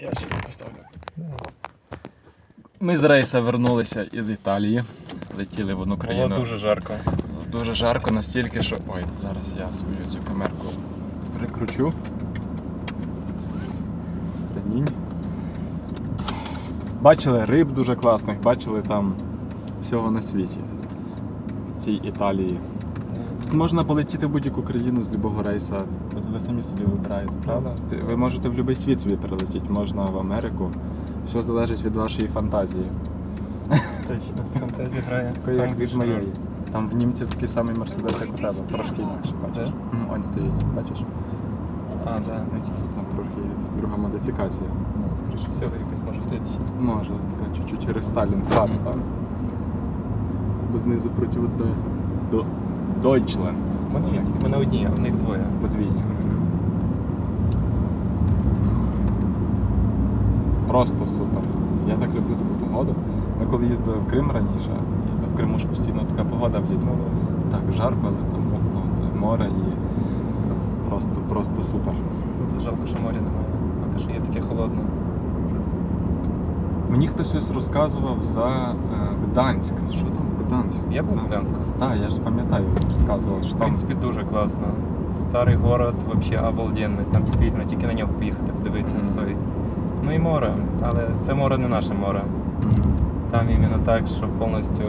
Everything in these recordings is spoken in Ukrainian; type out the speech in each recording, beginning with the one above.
Я сюди поставлю. Ми з рейса вернулися із Італії. Летіли в одну країну. Було дуже жарко. Дуже жарко настільки, що. Ой, зараз я свою цю камерку прикручу. Бачили риб дуже класних, бачили там всього на світі. В цій Італії. Можна полетіти в будь-яку країну з будь-якого рейса. Ви самі собі вибираєте, правда? Ви можете в будь-який світ собі перелетіти, можна в Америку. Все залежить від вашої фантазії. Точно, фантазія грає. Такий, як від моєї. Там в німців такий самий мерседес, як у тебе, трошки інакше, бачиш. Да? М, Он стоїть, бачиш? А, да. Якась там трохи друга модифікація. Ну, скоріше всього, якась може слідчі. Може, така чуть-чуть рестайлінг фар там. Бо знизу проти до, до Deutschland. У мене є, тільки мене одні, а в них двоє. Подвійні. Просто супер. Я так люблю таку погоду. Ми коли їздили в Крим раніше, і в Криму ж постійно така погода влітку. Так, жарко, але там ну, море і просто, просто супер. Тут жалко, що моря немає. А те, що є таке холодне. Мені хтось ось розказував за е, Гданськ. Що там в Я був в Гданську. Так, я ж пам'ятаю, розказував, що В там. принципі, дуже класно. Старий город взагалі обалденний. Там дійсно тільки на нього поїхати, подивитися Мгм. стоїть. Ну і море, але це море не наше море. Мгм. Там іменно так, що повністю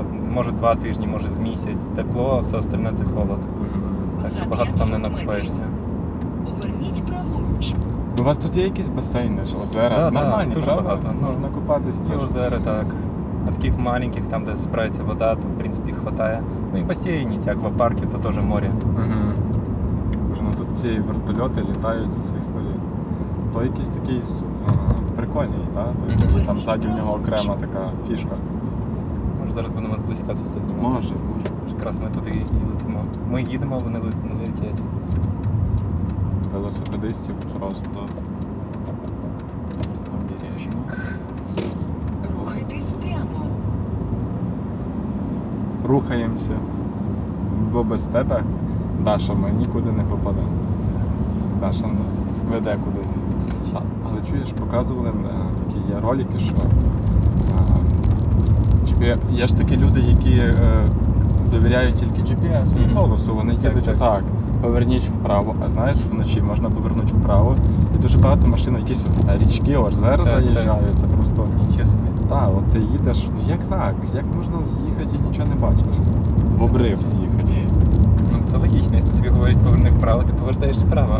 от, може два тижні, може з місяць тепло, а все остальне це холод. Мгм. Так За що багато там не 500 накупаєшся. Поверніть праворуч. У вас тут є якісь басейни, ж, озера? Да, да, Нормальні, дуже правда? багато. Ну, Можна купатись Ті теж. озера так. А таких маленьких, там, де збирається вода, то в принципі їх вистачає. Ну і басейні, ці аквапарки, то теж море. Угу. Боже, ну тут ці вертольоти літають зі всіх сторін. То якийсь такий с- а, прикольний, так? Мгм. Там ззаді в нього окрема така фішка. Може зараз будемо зблизька це все знімати. Може, може. Якраз ми туди і летимо. Ми їдемо, вони не летять. Велосипедистів просто Рухаємося. Бо без тебе, Даша, ми нікуди не попадемо. Даша нас веде кудись. А, але чуєш, показували е, такі є ролики, що е, GPS є ж такі люди, які е, довіряють тільки GPS і голосу. Вони їдуть так. так. Поверніть вправо, а знаєш, вночі можна повернути вправо. І дуже багато машин, якісь е, річки, озера заїжджають. Просто Нічого собі. так, от ти їдеш. Ну як так? Як можна з'їхати і нічого не бачиш? В обрив з'їхати. Ну це логічно, якщо тобі говорять поверни вправо, ти повертаєш вправо.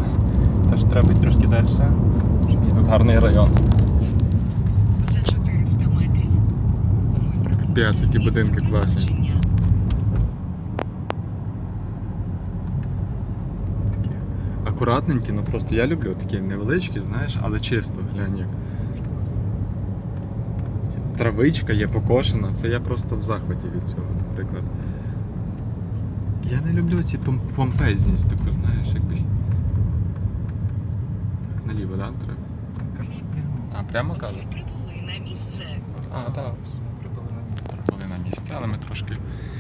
Тож треба йти трошки далі. Який тут гарний район. За 400 метрів. Вибрати які будинки класні. Такі акуратненькі, ну просто я люблю такі невеличкі, знаєш, але чисто, глянь як. Травичка є покошена, це я просто в захваті від цього, наприклад. Я не люблю ці помпезність таку, знаєш, якби. Так, наліво, да, треба? Кажу, що прямо. А, прямо кажу? Прибули на місце. А, так, ми прибули на місце. Були на місці, але ми трошки,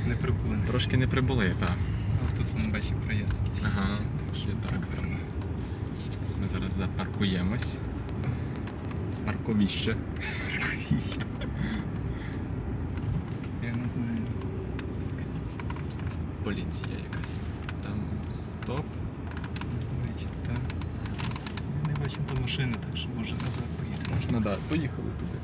Не прибули. трошки не прибули, так. А тут вон бачив проїзд. Ага, ще так там. Ми зараз запаркуємось. Парковіще. Я не знаю. Поліція якась. Там стоп. Не знаю, чи там. Не бачимо там машини, так що може назад поїхати. Можна, да, поїхали туди.